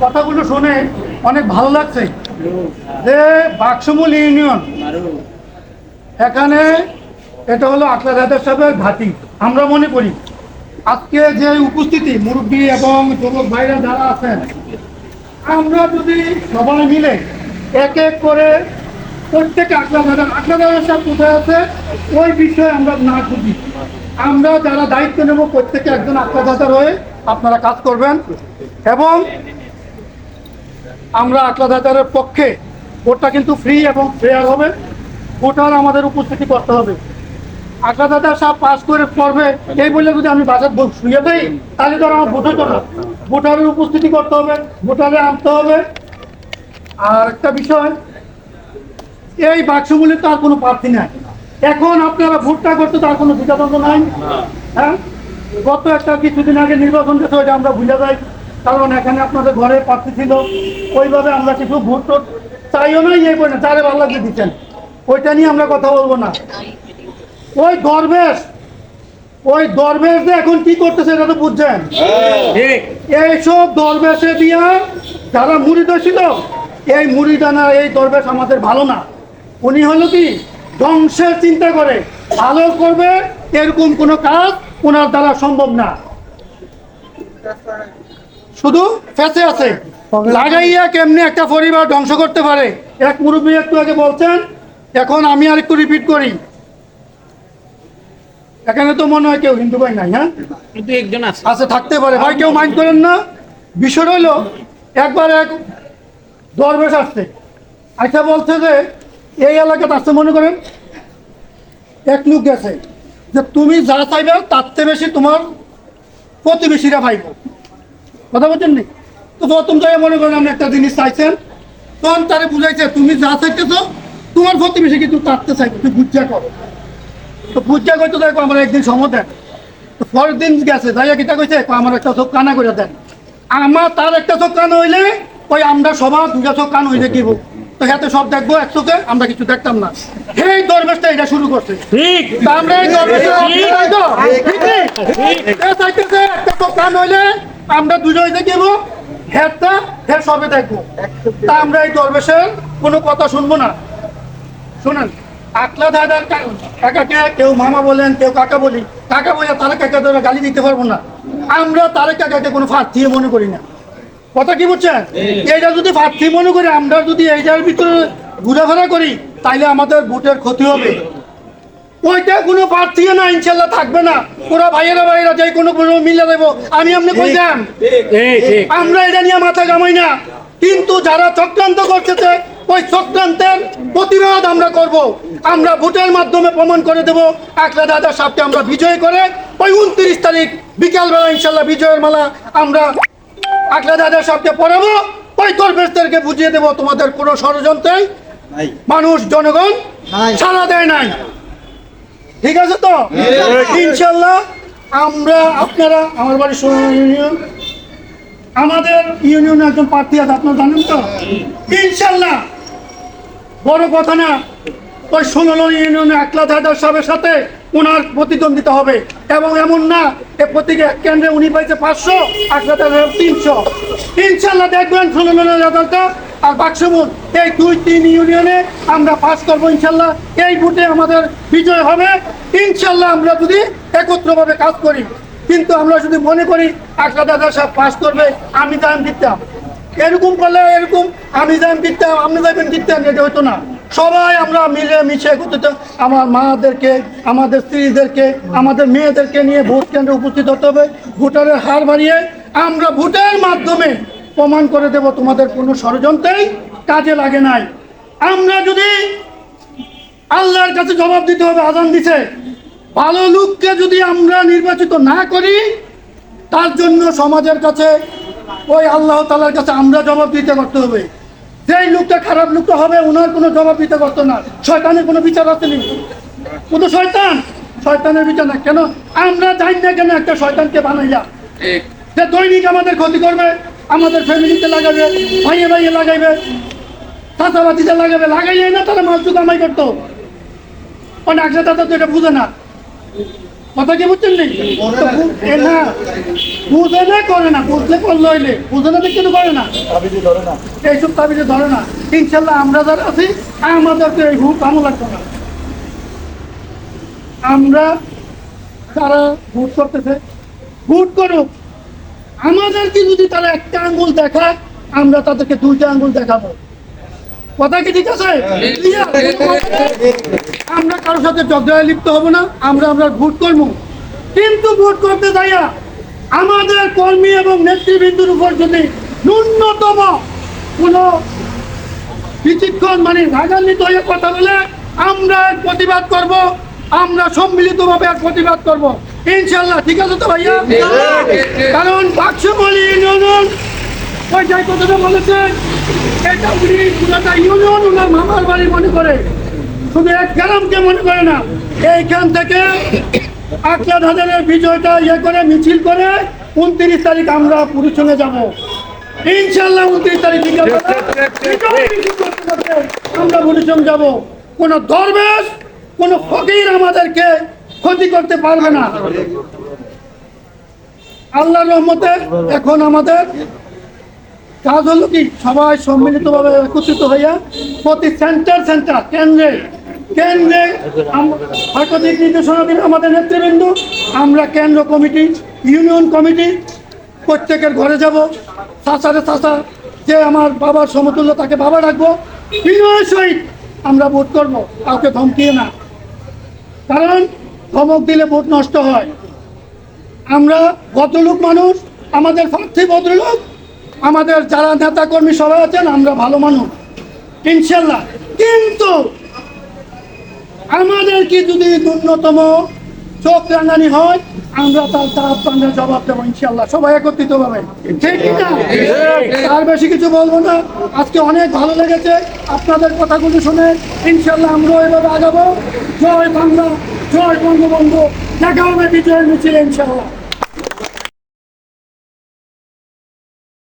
কথাগুলো শুনে অনেক ভালো লাগছে। যে বাক্সমূল ইউনিয়ন। এখানে এটা হলো আকলা দাদার সাহেবের ঘাটি। আমরা মনে করি, আজকে যে উপস্থিতি মুরব্বী এবং যুবক ভাইরা যারা আছেন, আমরা যদি সবাই মিলে এক এক করে প্রত্যেকে আকলা দাদা আকলা দাদার সাহেব কোথায় আছে, ওই বিষয়ে আমরা না খুঁজি আমরা যারা দায়িত্ব নেব প্রত্যেকে একজন আকলা দাদার হয়ে আপনারা কাজ করবেন এবং আমরা আকলা দাদারের পক্ষে ভোটটা কিন্তু ফ্রি এবং ফেয়ার হবে। ভোটার আমাদের উপস্থিতি করতে হবে। দাদা সাহেব পাস করে পড়বে, এই বলে যদি আমি বাজার শুয়ে দেই, তাহলে তো আমার ভোট হতো না। ভোটারের উপস্থিতি করতে হবে, ভোটারে আনতে হবে। আর একটা বিষয়, এই বাক্সমূলে তো আর কোনো প্রার্থী নাই। এখন আপনারা ভোটটা করতে তার কোনো দ্বিধাদ্বন্দ্ব নাই। হ্যাঁ? গত একটা কিছুদিন আগে নির্বাচন গেছে ওইটা আমরা ভুলে যাই। কারণ এখানে আপনাদের ঘরে প্রার্থী ছিল। ওইভাবে আমরা কিছু ভোট টোট চাইও না ইয়ে করি না চারে ভালো লাগিয়ে দিচ্ছেন ওইটা নিয়ে আমরা কথা বলব না। ওই দরবেশ ওই দরবেশ এখন কি করতেছে এটা তো বুঝছেন? এইসব দরবেশে দিয়া যারা মুড়ি ছিল এই মুড়ি দানা এই দরবেশ আমাদের ভালো না। উনি হলো কি? ধ্বংসের চিন্তা করে। ভালো করবে এরকম কোনো কাজ ওনার দ্বারা সম্ভব না। শুধু ফেসে আছে। লাগাইয়া কেমনি একটা পরিবার ধ্বংস করতে পারে? এক মুরব্বী একটু আগে বলছেন এখন আমি আর একটু রিপিট করি। এখানে তো মনে হয় কেউ হিন্দু ভাই নাই হ্যাঁ? কিন্তু একজন আছে। আচ্ছা থাকতে পারে। ভাই কেউ মাইন্ড করেন না? বিষয় হলো একবার এক দরবেশ আসছে। আচ্ছা বলছে যে এই এলাকাতে আসছে মনে করেন এক লোক গেছে। যে তুমি যা চাইবে তার চেয়ে বেশি তোমার প্রতিবেশীরা পাইব কথা বলছেন নি? তো প্রথম জায়গায় মনে করেন আপনি একটা জিনিস চাইছেন? তখন তারে বুঝাইছে তুমি যা চাইতেছো তোমার প্রতিবেশী কিন্তু তারতে চাইবে তুই বুঝা করো। তো বুঝা করতে দেখো আমার একদিন সময় দেন। তো পরের দিন গেছে যাইয়া কিটা কইছে আমার একটা চোখ কানা করে দেন। আমার তার একটা চোখ কান হইলে ওই আমরা সবার দুটা চোখ কান হইলে দিব তো হাতে সব দেখব এক চোখে আমরা কিছু দেখতাম না। এই দরবেশটা এটা শুরু করছে। ঠিক। আমরা এই চাইতেছে একটা চোখ কান হইলে আমরা দুজনে দেখিব হেডটা হেড সবে দেখব। তা আমরা এই দরবেশের কোনো কথা শুনব না। শুনেন আকলা দাদার কাকাকে কেউ মামা বলেন, কেউ কাকা বলি, কাকা বলে তারা কাকা ধরে গালি দিতে পারব না। আমরা তারা কাকাকে কোনো ফার্থি মনে করি না। কথা কি বুঝছেন? এইটা যদি ফার্থি মনে করি, আমরা যদি এইটার ভিতরে ঘুরাফেরা করি, তাইলে আমাদের বুটের ক্ষতি হবে। ওইটা কোনো প্রার্থী না ইনশাল্লাহ থাকবে না। ওরা ভাইয়েরা ভাইয়েরা যে কোনো কোনো মিলে দেবো। আমি আপনি কই যাম ঠিক ঠিক আমরা এটা নিয়ে মাথা কামাই না। কিন্তু যারা চক্রান্ত করতেছে ওই চক্রান্তের প্রতিবাদ আমরা করব। আমরা ভোটের মাধ্যমে প্রমাণ করে দেব। আকলা দাদা সাহেবকে আমরা বিজয় করে ওই উনত্রিশ তারিখ বিকালবেলা ইনশাল্লাহ বিজয়ের মালা আমরা আকলা দাদা সাহেবকে পড়াবো ওই দরবেশদেরকে বুঝিয়ে দেব তোমাদের কোনো ষড়যন্ত্রে। মানুষ জনগণ সাড়া দেয় নাই। ঠিক আছে তো? ইনশাল্লাহ আমরা আপনারা আমার বাড়ি সোনার ইউনিয়ন আমাদের ইউনিয়নে একজন প্রার্থী আছে আপনারা জানেন তো? ইনশাল্লাহ। বড় কথা না ওই ষোলো ইউনিয়নে একলা দাদার সাহেবের সাথে ওনার প্রতিদ্বন্দ্বিতা হবে এবং এমন না এ প্রতি কেন্দ্রে উনি পাইছে পাঁচশো একলা দাদার তিনশো। ইনশাল্লাহ দেখবেন ষোলো দাদাটা আর বাক্সমুদ এই দুই তিন ইউনিয়নে আমরা পাস করব ইনশাল্লাহ। এই ভোটে আমাদের বিজয় হবে। ইনশাল্লাহ আমরা যদি একত্রভাবে কাজ করি, কিন্তু আমরা যদি মনে করি আকলা দাদা সাহেব পাস করবে, আমি দাম দিতাম। এরকম করলে এরকম, আমি দাম দিতাম, আপনি যাবেন দিতাম, এটা হতো না। সবাই আমরা মিলে মিশে একত্রিত। আমার মাদেরকে, আমাদের স্ত্রীদেরকে, আমাদের মেয়েদেরকে নিয়ে ভোট কেন্দ্রে উপস্থিত হতে হবে। ভোটারের হার বাড়িয়ে আমরা ভোটের মাধ্যমে প্রমাণ করে দেব তোমাদের কোনো ষড়যন্ত্রেই কাজে লাগে নাই। আমরা যদি আল্লাহর কাছে জবাব দিতে হবে আজান দিছে ভালো লোককে যদি আমরা নির্বাচিত না করি তার জন্য সমাজের কাছে ওই আল্লাহ তালার কাছে আমরা জবাব দিতে করতে হবে। যেই লোকটা খারাপ লোকটা হবে ওনার কোনো জবাব দিতে পারতো না। শয়তানের কোনো বিচার আসেনি ও তো শয়তান? শয়তানের বিচার না। কেন? আমরা জানি না কেন একটা শয়তানকে বানাইলা যে দৈনিক আমাদের ক্ষতি করবে। আমাদের ফ্যামিলিতে লাগাবে, ভাইয়ে ভাইয়ে লাগাইবে চাচাবাতিতে লাগাবে লাগাইলে না তারা মাছ কামাই করতো। তো এটা বুঝে না। কথা কি বুঝছেন নি? বুঝে না, করে না, বুঝলে করলে হইলে। বুঝে না, দেখে তো করে না। এইসব তাবিজে ধরে না। ইনশাল্লাহ আমরা যারা আছি এই লাগবে না আমরা যারা ভোট করতেছে, ভোট করুক। আমাদেরকে যদি তারা একটা আঙ্গুল দেখায়, আমরা তাদেরকে দুইটা আঙ্গুল দেখাবো। কথা কি ঠিক আছে? আমরা কারোর সাথে ঝগড়ায় লিপ্ত হব না, আমরা আমরা ভোট করব। কিন্তু ভোট করতে যাইয়া আমাদের কর্মী এবং নেতৃবৃন্দুর উপর যদি ন্যূনতম কোনো বিচক্ষণ মানে রাগান্বিত হয়ে কথা বলে, আমরা প্রতিবাদ করব, আমরা সম্মিলিতভাবে প্রতিবাদ করব। ইনশাল্লাহ ঠিক আছে তো ভাইয়া? কারণ বাক্সমলি ইউনিয়ন ওই যাই কথাটা বলেছেন এটা উনি পুরোটা ইউনিয়ন ওনার মামার বাড়ি মনে করে। শুধু এক গ্রামকে মনে করে না এইখান থেকে আকলা ধানের বিজয়টা ইয়ে করে মিছিল করে উনত্রিশ তারিখ আমরা পুরুষঙ্গে যাব। ইনশাল্লাহ উনত্রিশ তারিখ আমরা পুরুষং যাব। কোনো দরবেশ কোনো ফকির আমাদেরকে ক্ষতি করতে পারবে না। আল্লাহ রহমতে এখন আমাদের কাজ হলো কি সবাই সম্মিলিতভাবে একত্রিত হইয়া প্রতি সেন্টার সেন্টার, কেন্দ্রে কেন্দ্রে সরকারি নির্দেশনা দিন আমাদের নেতৃবৃন্দ, আমরা কেন্দ্র কমিটি, ইউনিয়ন কমিটি, প্রত্যেকের ঘরে যাব। চাচারে চাচা যে আমার বাবার সমতুল্য তাকে বাবা রাখব বিনয়ের সহিত আমরা ভোট করব, কাউকে ধমকিয়ে না। কারণ ধমক দিলে ভোট নষ্ট হয়। আমরা ভদ্রলোক মানুষ, আমাদের প্রার্থী ভদ্রলোক, আমাদের যারা নেতা কর্মী সবাই আছেন, আমরা ভালো মানুষ। ইনশাল্লাহ। কিন্তু আমাদের কি যদি ন্যূনতম চোখ রাঙানি হয়, আমরা তার তার সঙ্গে জবাব দেবো ইনশাল্লাহ। সবাই একত্রিত ভাবে। ঠিক না? আর বেশি কিছু বলব না। আজকে অনেক ভালো লেগেছে। আপনাদের কথাগুলো শুনে ইনশাল্লাহ আমরাও এভাবে আগাবো। জয় বাংলা। জয় বঙ্গবন্ধু। দেখা হবে বিজয় মিছিল ইনশাল্লাহ